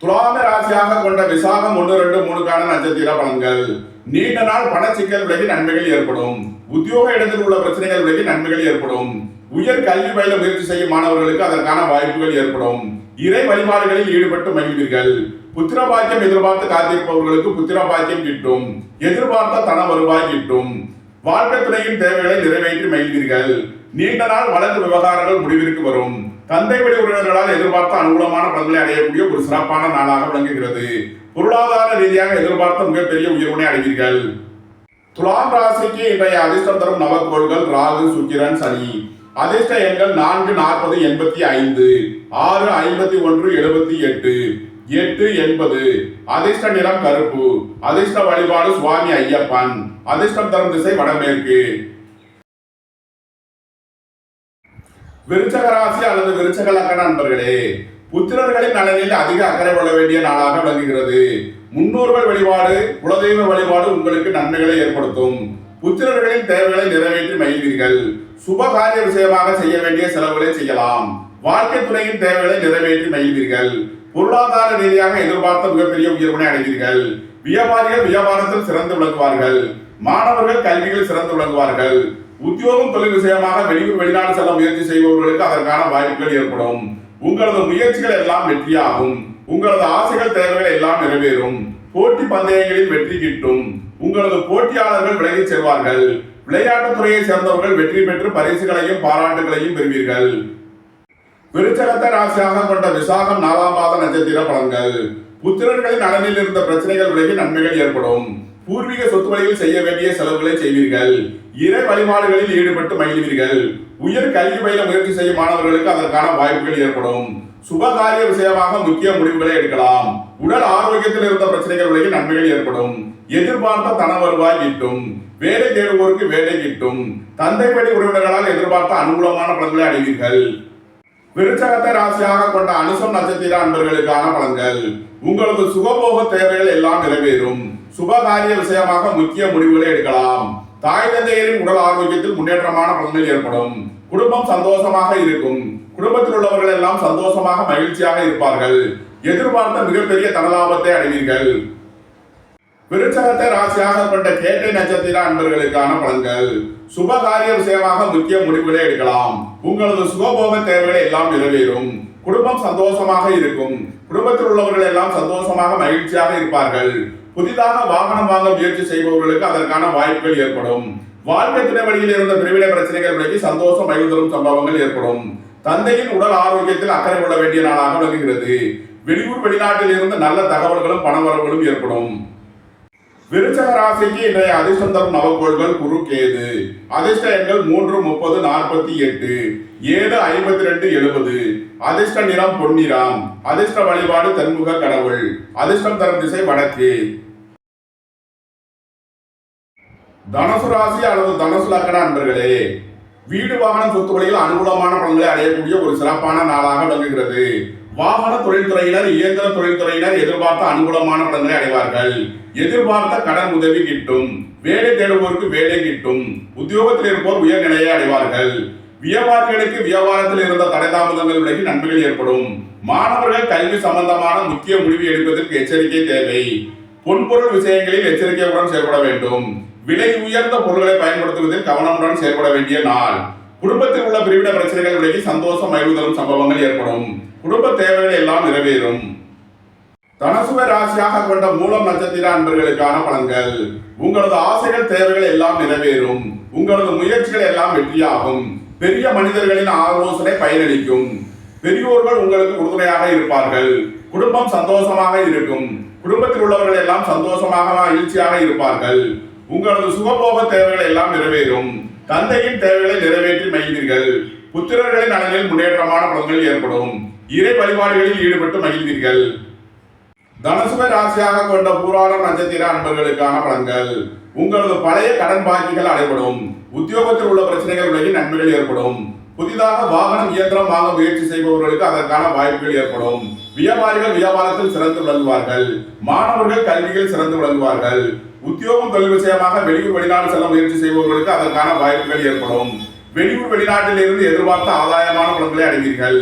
துலாம ராசியாக கொண்ட விசாகம் ஒன்று ரெண்டு மூணுக்கான நட்சத்திர பலன்கள். நீண்ட நாள் பண சிக்கல் விலகி நன்மைகள் ஏற்படும். உத்தியோக இடத்தில் உள்ள பிரச்சனைகள் விலகி நன்மைகள் ஏற்படும். உயர் கல்வி பயில முயற்சி செய்யும் மாணவர்களுக்கு அதற்கான வாய்ப்புகள் ஏற்படும். இறை வழிபாடுகளில் ஈடுபட்டு மகிழ்வீர்கள். புத்திர பாக்கியம் எதிர்பார்த்து காத்திருப்பவர்களுக்கு புத்திர பாக்கியம் கிட்டும். எதிர்பார்த்த தன வருவாய் கிட்டும். வாழ்க்கை துணையின் தேவைகளை நிறைவேற்றி மகிழ்வீர்கள் நீண்ட நாள் வளர்ந்து விவகாரங்கள் முடிவிற்கு வரும். தந்தை வழி உறவினர்களால் எதிர்பார்த்த அனுகூலமான பலன்களை அடையக்கூடிய ஒரு சிறப்பான நாளாக விளங்குகிறது. பொருளாதார ரீதியாக எதிர்பார்த்த மிகப்பெரிய உயர்வினை அடைவீர்கள். துலாம் ராசிக்கு இன்றைய அதிர்ஷ்டம் தரும் நவக்கோள்கள் ராகு சுக்கிரன் சனி. அதிர்ஷ்ட எண்கள் நான்கு நாற்பது எண்பத்தி ஐந்து. ஆறு ஐம்பத்தி ஒன்று எழுபத்தி எட்டு. எட்டு எண்பது அதிர்ஷ்ட நிறம் கருப்பு அதிர்ஷ்ட வழிபாடு சுவாமி ஐயப்பன் அதிர்ஷ்டம் தரும் திசை வடமேற்கு. விருச்சக ராசி அல்லது விருச்சக லக்கண நண்பர்களே புத்திரர்களின் நலனில் அதிக அக்கறை கொள்ள வேண்டிய நாளாக விளங்குகிறது. முன்னோர்கள் வழிபாடு குலதெய்வ வழிபாடு உங்களுக்கு நன்மைகளை ஏற்படுத்தும். புத்திரர்களின் தேவைகளை நிறைவேற்றி மகிழ்வீர்கள். சுப காரிய விஷயமாக செய்ய வேண்டிய செலவுகளை செய்யலாம். வாழ்க்கை துறையின் தேவைகளை நிறைவேற்றி மகிழ்வீர்கள். பொருளாதார ரீதியாக எதிர்பார்த்த மிகப்பெரிய உயர்வினை அடைவீர்கள். வியாபாரிகள் வியாபாரத்தில் சிறந்து விளங்குவார்கள். மாணவர்கள் கல்வியில் சிறந்து விளங்குவார்கள். உத்தியோகம் தொழில் விஷயமாக வெளியூர் வெளிநாடு செல்ல முயற்சி செய்பவர்களுக்கு அதற்கான வாய்ப்புகள் ஏற்படும். உங்களது முயற்சிகள் எல்லாம் வெற்றியாகும். உங்களது ஆசைகள் தேவைகள் எல்லாம் நிறைவேறும். போட்டி பந்தயங்களில் வெற்றி கிட்டும். உங்களது போட்டியாளர்கள் விலகி செல்வார்கள். விளையாட்டுத் துறையை சேர்ந்தவர்கள் வெற்றி பெற்று பரிசுகளையும் பாராட்டுகளையும் பெறுவீர்கள். விருச்சகத்தை ராசியாக கொண்ட விசாகம் நாலாம் பாத நட்சத்திர பலன்கள். புத்திரர்களின் நலனில் இருந்த பிரச்சனைகள் விலகி நன்மைகள் ஏற்படும். பூர்வீக சொத்து வழியில் செய்ய வேண்டிய செலவுகளை செய்வீர்கள். இறை வழிபாடுகளில் ஈடுபட்டு மகிழ்வீர்கள். உயர் கல்வி பயில முயற்சி செய்யும் மாணவர்களுக்கு அதற்கான வாய்ப்புகள் ஏற்படும். சுபகாரிய விஷயமாக முக்கிய முடிவுகளை எடுக்கலாம். உடல் ஆரோக்கியத்தில் இருந்த பிரச்சனைகள் விலகி நன்மைகள் ஏற்படும். எதிர்பார்த்த தன வருவாய் கிட்டும். வேலை தேடுவோருக்கு வேலை கிட்டும். தந்தை வழி உறவினர்களால் எதிர்பார்த்த அனுகூலமான பலன்களை அடைவீர்கள். விருச்சகத்தை ராசியாக கொண்ட அனுசம் நட்சத்திர அன்பர்களுக்கான பலன்கள். உங்களது சுகபோக தேவைகள் எல்லாம் நிறைவேறும். சுபகாரிய விஷயமாக முக்கிய முடிவுகளை எடுக்கலாம். தாய் தந்தையரின் உடல் ஆரோக்கியத்தில் முன்னேற்றமான பலன்கள் ஏற்படும். குடும்பம் சந்தோஷமாக இருக்கும். குடும்பத்தில் உள்ளவர்கள் எல்லாம் சந்தோஷமாக மகிழ்ச்சியாக இருப்பார்கள். எதிர்பார்த்த மிகப்பெரிய தனலாபத்தை அடைவீர்கள். விருச்சகத்தை ராசியாக கொண்ட கேட்டை நட்சத்திர அன்பர்களுக்கான பலன்கள். சுபகாரிய விஷயமாக முக்கிய முடிவுகளை எடுக்கலாம். உங்களது சுகபோக தேவைகளை எல்லாம் நிறைவேறும். குடும்பம் சந்தோஷமாக இருக்கும். குடும்பத்தில் உள்ளவர்கள் எல்லாம் சந்தோஷமாக மகிழ்ச்சியாக இருப்பார்கள். புதிதாக வாகனம் வாங்க முயற்சி செய்பவர்களுக்கு அதற்கான வாய்ப்புகள் ஏற்படும். வாழ்க்கை துணை வழியில் இருந்த பிரிவினை பிரச்சனைகள் விலகி சந்தோஷம் மகிழ்ந்தரும் சம்பவங்கள் ஏற்படும். தந்தையின் உடல் ஆரோக்கியத்தில் அக்கறை கொள்ள வேண்டிய நாளாக விளங்குகிறது. வெளியூர் வெளிநாட்டில் இருந்து நல்ல தகவல்களும் பணவரவுகளும் ஏற்படும். விருச்சக ராசிக்கு இன்றைய அதிர்ஷ்டம் தரும் நவக்கோள்கள் குரு கேது. அதிர்ஷ்ட எண்கள் மூன்று முப்பது நாற்பத்தி எட்டு ஏழு ஐம்பத்தி ரெண்டு எழுபது. அதிர்ஷ்ட நிறம் பொன்னிறம். அதிர்ஷ்ட வழிபாடு தன்முக கடவுள். அதிர்ஷ்டம் தரும் திசை வடக்கு. தனுசு ராசி அல்லது தனுசு லக்கண அன்பர்களே வீடு வாகனம் சொத்து வழியில் அனுகூலமான பலன்களை அடையக்கூடிய ஒரு சிறப்பான நாளாக விளங்குகிறது. வாகன தொழில்துறையினர் இயந்திர தொழில்துறையினர் எதிர்பார்த்த அனுகூலமான பலன்களை அடைவார்கள். எதிர்பார்த்த கடன் உதவி கிட்டும். வேலை தேடுவோருக்கு வேலை கிட்டும். உத்தியோகத்தில் இருப்போர் உயர்நிலையை அடைவார்கள். வியாபாரிகளுக்கு வியாபாரத்தில் இருந்த தடை தாமதங்கள் விலகி நன்மைகள் ஏற்படும். மாணவர்கள் கல்வி சம்பந்தமான முக்கிய முடிவு எடுப்பதற்கு எச்சரிக்கை தேவை. பொன்பொருள் விஷயங்களில் எச்சரிக்கையுடன் செயல்பட வேண்டும். விலை உயர்ந்த பொருட்களை பயன்படுத்துவதில் கவனமுடன் செயல்பட வேண்டிய நாள். குடும்பத்தில் உள்ள பிரிவிட பிரச்சனைகள் விலகி சந்தோஷம் மகிழ்வுதலும் சம்பவங்கள் ஏற்படும். குடும்ப தேவைகள் எல்லாம் நிறைவேறும். தனசுவ ராசியாக கொண்ட மூலம் நட்சத்திர அன்பர்களுக்கான பலன்கள். உங்களது ஆசைகள் தேவைகள் எல்லாம் நிறைவேறும். உங்களது முயற்சிகள் எல்லாம் வெற்றியாகும். பெரிய மனிதர்களின் ஆலோசனை பயனளிக்கும். பெரியோர்கள் உங்களுக்கு உறுதுணையாக இருப்பார்கள். குடும்பம் சந்தோஷமாக இருக்கும். குடும்பத்தில் உள்ளவர்கள் எல்லாம் சந்தோஷமாக மகிழ்ச்சியாக இருப்பார்கள். உங்களது சுகபோக தேவைகள் எல்லாம் நிறைவேறும். தந்தையின் தேவைகளை நிறைவேற்றி மகிழ்வீர்கள் புத்திரர்களின் நலனில் முன்னேற்றமான பலன்கள் ஏற்படும். இறை வழிபாடுகளில் ஈடுபட்டு மகிழ்வீர்கள் தனசுப ராசியாக கொண்ட பூராடம் நட்சத்திர அன்பர்களுக்கான பலன்கள். உங்களது பழைய கடன் பாக்கிகள் அடைபடும். உத்தியோகத்தில் உள்ள பிரச்சனைகள் விலகி நன்மைகள் ஏற்படும். புதிதாக வாகனம் இயந்திரம் வாங்க முயற்சி செய்பவர்களுக்கு அதற்கான வாய்ப்புகள் ஏற்படும். வியாபாரிகள் வியாபாரத்தில் சிறந்து விளங்குவார்கள். மாணவர்கள் கல்வியில் சிறந்து விளங்குவார்கள். உத்தியோகம் தொழில் விஷயமாக வெளியூர் வெளிநாடு செல்ல முயற்சி செய்பவர்களுக்கு அதற்கான வாய்ப்புகள் ஏற்படும். வெளியூர் வெளிநாட்டில் இருந்து எதிர்பார்த்த ஆதாயமான பலன்களை அடைவீர்கள்.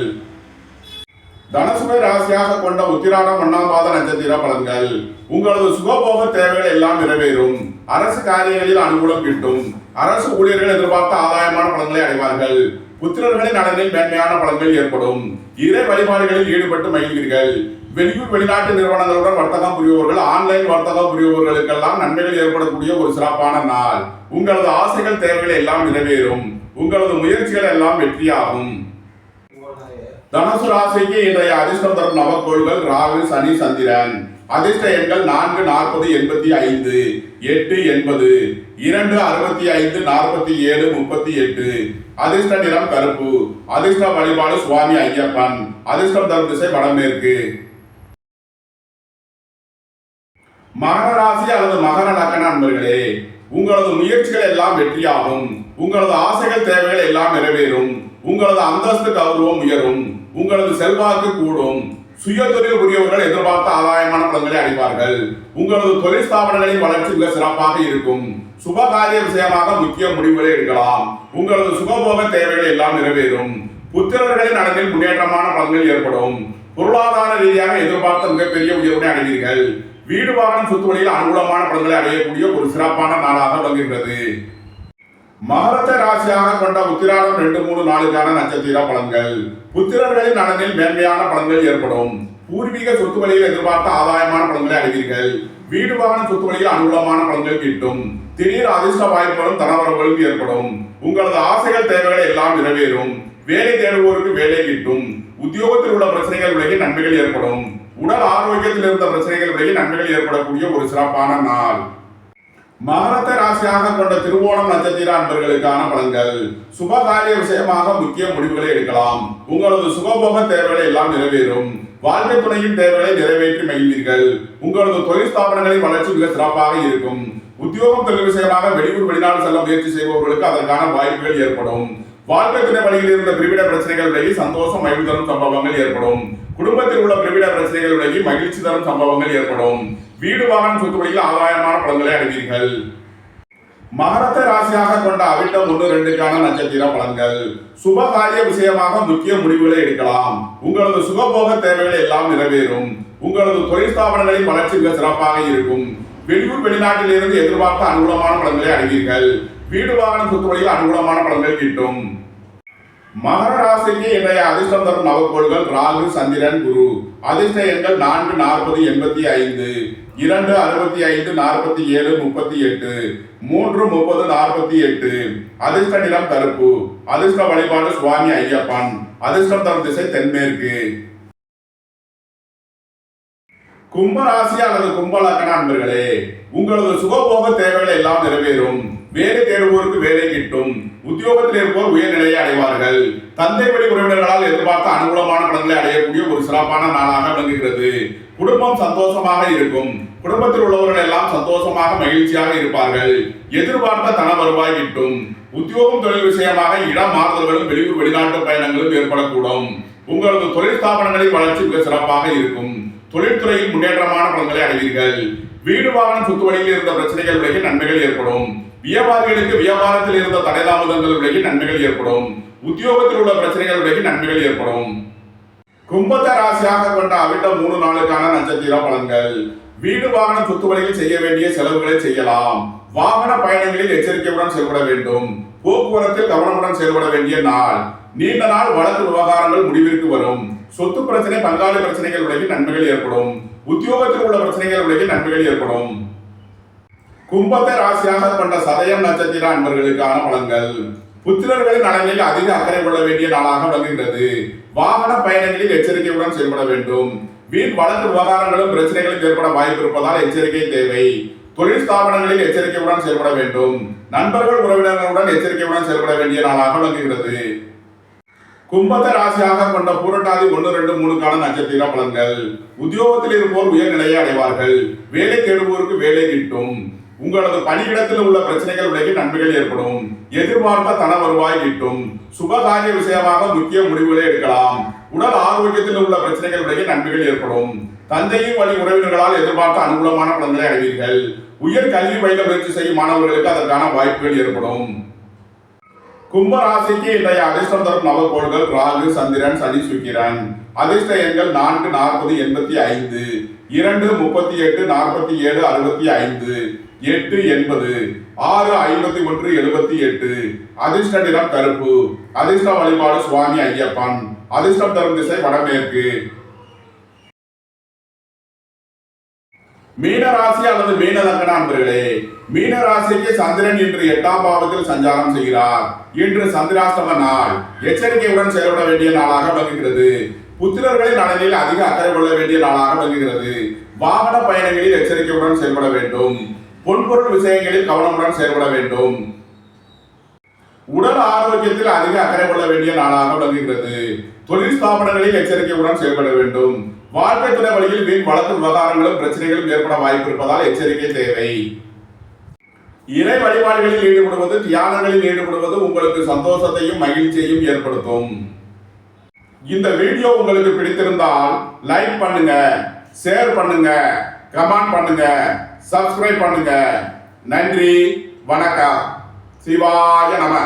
தனசுமை ராசியாக கொண்ட உத்திராடம் ஒன்னாம் பாத நட்சத்திர பலன்கள். உங்களது சுகபோக தேவைகள் எல்லாம் நிறைவேறும். அரசு காரியங்களில் அனுகூலம் கிட்டும். அரசு ஊழியர்கள் எதிர்பார்த்த ஆதாயமான பலன்களை அடைவார்கள். புத்திரர்களின் நலனில் மேன்மையான பலன்கள் ஏற்படும். இறை வழிபாடுகளில் ஈடுபட்டு மகிழ்வீர்கள். வெளியூர் வெளிநாட்டு நிறுவனங்களுடன் வர்த்தகம் புரிபவர்கள் ஆன்லைன் வர்த்தகம் புரிபவர்களுக்கெல்லாம் நன்மைகள் ஏற்படக்கூடிய ஒரு சிறப்பான நாள். உங்களது ஆசைகள் தேவைகள் எல்லாம் நிறைவேறும். உங்களது முயற்சிகள் எல்லாம் வெற்றியாகும். தனுசு ராசிக்கு இன்றைய அதிர்ஷ்டம் தரும் நவக்கோள்கள் ராகு சனி சந்திரன். அதிர்ஷ்ட எண்கள் நான்கு நாற்பது எண்பத்தி ஐந்து எட்டு எண்பது. இரண்டு அறுபத்தி ஐந்து நாற்பத்தி ஏழு முப்பத்தி எட்டு. அதிர்ஷ்ட நிறம் கருப்பு. அதிர்ஷ்ட வழிபாடு சுவாமி ஐயப்பன். அதிர்ஷ்டம் தரும் திசை வடமேற்கு. மகராசி அல்லது மகர லக்கண நண்பர்களே உங்களது முயற்சிகள் எல்லாம் வெற்றியாகும். உங்களது ஆசைகள் தேவைகள் எல்லாம் நிறைவேறும். உங்களது அந்தஸ்து கௌரவம் உயரும். உங்களது செல்வாக்கு கூடும். சுய தொழில் உரியவர்கள் எதிர்பார்த்த ஆதாயமான பலன்களை அடைவார்கள் உங்களது தொழில் ஸ்தாபனங்களின் வளர்ச்சி மிக சிறப்பாக இருக்கும். சுபகாரிய விஷயமாக முக்கிய முடிவுகளை எடுக்கலாம். உங்களது சுகபோக தேவைகள் எல்லாம் நிறைவேறும். புத்திரர்களின் நலனில் முன்னேற்றமான பலன்கள் ஏற்படும். பொருளாதார ரீதியாக எதிர்பார்த்த மிகப்பெரிய உயர்வினை அடைவீர்கள். வீடு வாகனம் சொத்து வழியில் அனுகூலமான பலன்களை அடையக்கூடிய ஒரு சிறப்பான நாளாக விளங்குகிறது மகரத்த ராசியாக கொண்ட உத்திராடம் ரெண்டு மூணு நாளுக்கான நட்சத்திர பலன்கள். புத்திரர்களின் நலனில் மேன்மையான பலன்கள் ஏற்படும். பூர்வீக சொத்து வழியில் எதிர்பார்த்த ஆதாயமான பலன்களை அடைவீர்கள். வீடு வாகன சொத்து வழியில் அனுகூலமான பலன்கள் கிட்டும். திடீர் அதிர்ஷ்ட வாய்ப்புகளும் தனவரவுகளும் ஏற்படும். உங்களது ஆசைகள் தேவைகள் எல்லாம் நிறைவேறும். வேலை தேடுவோருக்கு வேலை கிட்டும். உத்தியோகத்தில் உள்ள பிரச்சனைகள் விலகி நன்மைகள் ஏற்படும். உடல் ஆரோக்கியத்தில் இருந்த பிரச்சனைகள் விலகி நன்மைகள் ஏற்படக்கூடிய ஒரு சிறப்பான நாள். மாரத்த ராசியாக கொண்ட திருவோணம் நட்சத்திர அன்பர்களுக்கான பலன்கள். சுபகாரிய விஷயமாக முக்கிய முடிவுகளை எடுக்கலாம். உங்களது சுகபோக தேவைகளை எல்லாம் நிறைவேறும். வாழ்க்கை துணையின் தேவைகளை நிறைவேற்றி மகிழ்வீர்கள். உங்களது தொழில் ஸ்தாபனங்களின் வளர்ச்சி மிக சிறப்பாக இருக்கும். உத்தியோகம் தொழில் விஷயமாக வெளியூர் வெளிநாடு செல்ல முயற்சி செய்பவர்களுக்கு அதற்கான வாய்ப்புகள் ஏற்படும். வாழ்க்கை துணை வழியில் இருந்த பிரிவிட பிரச்சனைகள் விலகி சந்தோஷம் மகிழ்வு தரும் சம்பவங்கள் ஏற்படும். குடும்பத்தில் உள்ள பிரிவிட பிரச்சனைகள் விலகி மகிழ்ச்சி தரும் சம்பவங்கள் ஏற்படும். வீடு வாகனம் சொத்து வழியில் ஆதாயமான பலன்களை அடைவீர்கள் மகரத்த ராசியாக கொண்ட அவிட்டம் ஒன்று ரெண்டுக்கான நட்சத்திர பலன்கள். சுபகாரிய விஷயமாக முக்கிய முடிவுகளை எடுக்கலாம். உங்களது சுகபோக தேவைகள் எல்லாம் நிறைவேறும். உங்களது தொழில் ஸ்தாபனங்களின் வளர்ச்சி மிக சிறப்பாக இருக்கும். வெளியூர் வெளிநாட்டிலிருந்து எதிர்பார்த்த அனுகூலமான பலன்களை அடைவீர்கள் வீடு வாகனம் சொத்து வழியில் அனுகூலமான பலன்கள் கிட்டும். மகர ராசிக்கு இன்றைய அதிர்ஷ்டம் தரும் நவக்கோள்கள் ராகு சந்திரன் குரு. அதிர்ஷ்ட எண்கள் நான்கு நாற்பது எண்பத்தி ஐந்து. இரண்டு அறுபத்தி ஐந்து நாற்பத்தி ஏழு முப்பத்தி எட்டு. மூன்று முப்பது நாற்பத்தி எட்டு. அதிர்ஷ்ட நிறம் கருப்பு. அதிர்ஷ்ட வழிபாடு சுவாமி ஐயப்பன். அதிர்ஷ்டம் தரும் திசை தென்மேற்கு. கும்பராசி அல்லது கும்ப அன்பர்களே உங்களது சுகபோக தேவைகள் எல்லாம் நிறைவேறும். வேலை தேடுவோருக்கு வேலை கிட்டும். உத்தியோகத்தில் இருப்போர் உயர்நிலையை அடைவார்கள். தந்தை வழி உறவினர்களால் எதிர்பார்த்த அனுகூலமான பலன்களை அடையக்கூடிய ஒரு சிறப்பான நாளாக விளங்குகிறது. குடும்பம் சந்தோஷமாக இருக்கும். குடும்பத்தில் உள்ளவர்கள் எல்லாம் சந்தோஷமாக மகிழ்ச்சியாக இருப்பார்கள். எதிர்பார்த்த தன வருவாய் கிட்டும். உத்தியோகம் தொழில் விஷயமாக இடம் மாறுதல்களும் வெளியூர் வெளிநாட்டு பயணங்களும் ஏற்படக்கூடும். உங்களது தொழில் ஸ்தாபனங்களின் வளர்ச்சி மிக சிறப்பாக இருக்கும். தொழில்துறையில் முன்னேற்றமான பலன்களை அடைவீர்கள். வீடு வாகனம் சொத்து வழியில் இருந்த பிரச்சனைகள் விலகி நன்மைகள் ஏற்படும். வியாபாரிகளுக்கு வியாபாரத்தில் இருந்த தடைதாமதங்கள் விலகி நன்மைகள் ஏற்படும். உத்தியோகத்தில் உள்ள பிரச்சனைகள் விலகி நன்மைகள் ஏற்படும். கும்பத்த ராசியாக கொண்ட அவிட்ட மூணு நாளுக்கான நட்சத்திர பலன்கள். வீடு வாகன சொத்து செய்ய வேண்டிய செலவுகளை செய்யலாம். வாகன பயணங்களில் எச்சரிக்கையுடன் செயல்பட வேண்டும். போக்குவரத்தில் கவனமுடன் செயல்பட வேண்டிய நாள். நீண்ட நாள் வழக்கு விவகாரங்கள் முடிவிற்கு வரும். சொத்து பிரச்சனை பங்காளி பிரச்சனைகள் விலகி நன்மைகள் ஏற்படும். உத்தியோகத்தில் உள்ள பிரச்சனைகள் விலகி நன்மைகள் ஏற்படும். கும்பத்தை ராசியாக கொண்ட சதயம் நட்சத்திர அன்பர்களுக்கான பலன்கள். புத்திரர்களின் நலனில் அதிக அக்கறை கொள்ள வேண்டிய நாளாக விளங்குகிறது வாகன பயணங்களில் எச்சரிக்கையுடன் செயல்பட வேண்டும். வீண் வழக்கு விவகாரங்களும் பிரச்சனைகளும் ஏற்பட வாய்ப்பு இருப்பதால் எச்சரிக்கை தேவை. தொழில் ஸ்தாபனங்களில் எச்சரிக்கையுடன் செயல்பட வேண்டும். நண்பர்கள் உறவினர்களுடன் எச்சரிக்கையுடன் செயல்பட வேண்டிய நாளாக விளங்குகிறது. கும்பத்தை ராசியாக கொண்ட பூரட்டாதி ஒன்று ரெண்டு மூணுக்கான நட்சத்திர பலன்கள். உத்தியோகத்தில் இருப்போர் உயர்நிலையை அடைவார்கள். வேலை தேடுவோருக்கு வேலை கிட்டும். உங்களது பணியிடத்தில் உள்ள பிரச்சனைகள் விலகி நன்மைகள் ஏற்படும். எதிர்பார்த்த தன வருவாய் கிட்டும் சுபகாரிய விஷயமாக முக்கிய முடிவுகளை எடுக்கலாம். உடல் ஆரோக்கியத்தில் உள்ள பிரச்சனைகள் விலகி நன்மைகள் ஏற்படும். தந்தையின் வழி உறவினர்களால் எதிர்பார்த்த அனுகூலமான பலன்களை அடைவீர்கள். உயர் கல்வி பயில முயற்சி செய்யும் மாணவர்களுக்கு அதற்கான வாய்ப்புகள் ஏற்படும். கும்பராசிக்கு இன்றைய அதிர்ஷ்டம் தரும் நவகோள்கள் ராகு சந்திரன் சனி சுக்கிரன். அதிர்ஷ்ட எண்கள் நான்கு நாற்பது எண்பத்தி ஐந்து. இரண்டு முப்பத்தி எட்டு நாற்பத்தி ஏழு அறுபத்தி ஐந்து. எட்டு எண்பது. ஆறு ஐம்பத்தி ஒன்று எழுபத்தி எட்டு. அதிர்ஷ்ட நிறம் கருப்பு. அதிர்ஷ்ட வழிபாடு சுவாமி ஐயப்பன். அதிர்ஷ்டம் தரும் திசை வடமேற்கு. மீன ராசி அல்லது மீன லக்கண அன்பர்களே மீன ராசிக்கு சந்திரன் இன்று எட்டாம் பாவத்தில் சஞ்சாரம் செய்கிறார். இன்று சந்திராஷ்டம நாள். எச்சரிக்கையுடன் செயல்பட வேண்டிய நாளாக விளங்குகிறது. புத்திரர்களின் நலனில் அதிக அக்கறை கொள்ள வேண்டிய நாளாக விளங்குகிறது. வாகன பயணங்களில் எச்சரிக்கையுடன் செயல்பட வேண்டும். பொன்பொருள் விஷயங்களில் கவனமுடன் செயல்பட வேண்டும். உடல் ஆரோக்கியத்தில் அதிக அக்கறை கொள்ள வேண்டிய நாளாக விளங்குகிறது. தொழில் ஸ்தாபனங்களில் எச்சரிக்கையுடன் செயல்பட வேண்டும். வாழ்க்கை துணை வழியில் வீண் வழக்கு விவகாரங்களும் பிரச்சனைகளும் ஏற்பட வாய்ப்பு இருப்பதால் எச்சரிக்கை தேவை. இறை வழிபாடுகளில் ஈடுபடுவது தியானங்களில் ஈடுபடுவது உங்களுக்கு சந்தோஷத்தையும் மகிழ்ச்சியையும் ஏற்படுத்தும். இந்த வீடியோ உங்களுக்கு பிடித்திருந்தால் லைக் பண்ணுங்க ஷேர் பண்ணுங்க கமெண்ட் பண்ணுங்க சப்ஸ்கிரைப் பண்ணுங்க. நன்றி வணக்கம். சிவாய நம.